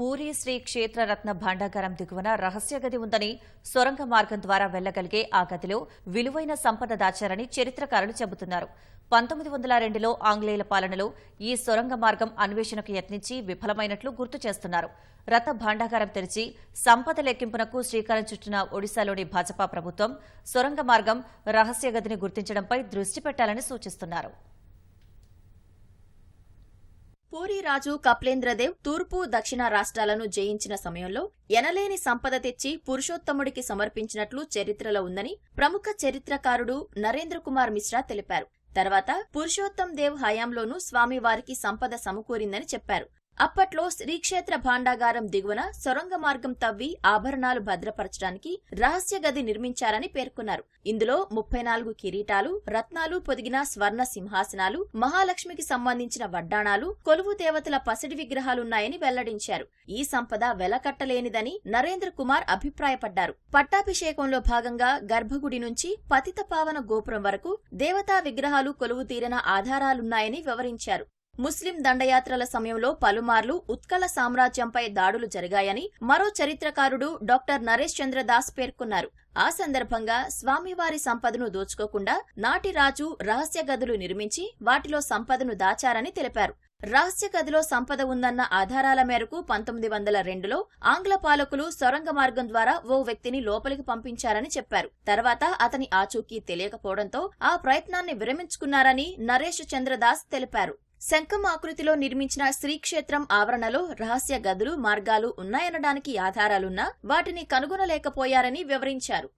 పూరి శ్రీ క్షేత్రరత్న భాండాగారం దిగువన రహస్య గది ఉందని సొరంగ మార్గం ద్వారా వెళ్ళగలిగే ఆ గదిలో విలువైన సంపద దాచారని చరిత్రకారులు చెబుతున్నారు. పంతొమ్మిది వందల రెండులో ఆంగ్లేయుల పాలనలో ఈ సొరంగ మార్గం అన్వేషణకు యత్నించి విఫలమైనట్లు గుర్తు చేస్తున్నారు. రత్న భాండాగారం తెరిచి సంపద లెక్కింపునకు శ్రీకారం చుట్టిన ఒడిశాలోని భాజపా ప్రభుత్వం సొరంగ మార్గం రహస్య గదిని గుర్తించడంపై దృష్టి పెట్టాలని సూచిస్తున్నారు. పూరి రాజు కప్లేంద్రదేవ్ తూర్పు దక్షిణ రాష్ట్రాలను జయించిన సమయంలో ఎనలేని సంపద తెచ్చి పురుషోత్తముడికి సమర్పించినట్లు చరిత్రలో ఉందని ప్రముఖ చరిత్రకారుడు నరేంద్ర కుమార్ మిశ్రా తెలిపారు. తర్వాత పురుషోత్తం దేవ్ హయాంలోనూ స్వామివారికి సంపద సమకూరిందని చెప్పారు. అప్పట్లో శ్రీక్షేత్ర భాండాగారం దిగువన సొరంగ మార్గం తవ్వి ఆభరణాలు భద్రపరచడానికి రహస్య గది నిర్మించారని పేర్కొన్నారు. ఇందులో ముప్పై నాలుగు కిరీటాలు రత్నాలు పొదిగిన స్వర్ణ సింహాసనాలు మహాలక్ష్మికి సంబంధించిన వడ్డాణాలు కొలువు దేవతల పసిడి విగ్రహాలున్నాయని వెల్లడించారు. ఈ సంపద వెలకట్టలేనిదని నరేంద్ర కుమార్ అభిప్రాయపడ్డారు. పట్టాభిషేకంలో భాగంగా గర్భగుడి నుంచి పతిత పావన గోపురం వరకు దేవతా విగ్రహాలు కొలువు తీరిన ఆధారాలున్నాయని వివరించారు. ముస్లిం దండయాత్రల సమయంలో పలుమార్లు ఉత్కల సామ్రాజ్యంపై దాడులు జరిగాయని మరో చరిత్రకారుడు డాక్టర్ నరేష్ చంద్ర దాస్ పేర్కొన్నారు. ఆ సందర్భంగా స్వామివారి సంపదను దోచుకోకుండా నాటి రాజు రహస్య గదులు నిర్మించి వాటిలో సంపదను దాచారని తెలిపారు. రహస్య గదిలో సంపద ఉందన్న ఆధారాల మేరకు పంతొమ్మిది వందల రెండులో ఆంగ్ల పాలకులు సొరంగ మార్గం ద్వారా ఓ వ్యక్తిని లోపలికి పంపించారని చెప్పారు. తర్వాత అతని ఆచూకీ తెలియకపోవడంతో ఆ ప్రయత్నాన్ని విరమించుకున్నారని నరేష్ చంద్రదాస్ తెలిపారు. శంఖం ఆకృతిలో నిర్మించిన శ్రీక్షేత్రం ఆవరణలో రహస్య గదులు మార్గాలు ఉన్నాయనడానికి ఆధారాలున్నా వాటిని కనుగొనలేకపోయారని వివరించారు.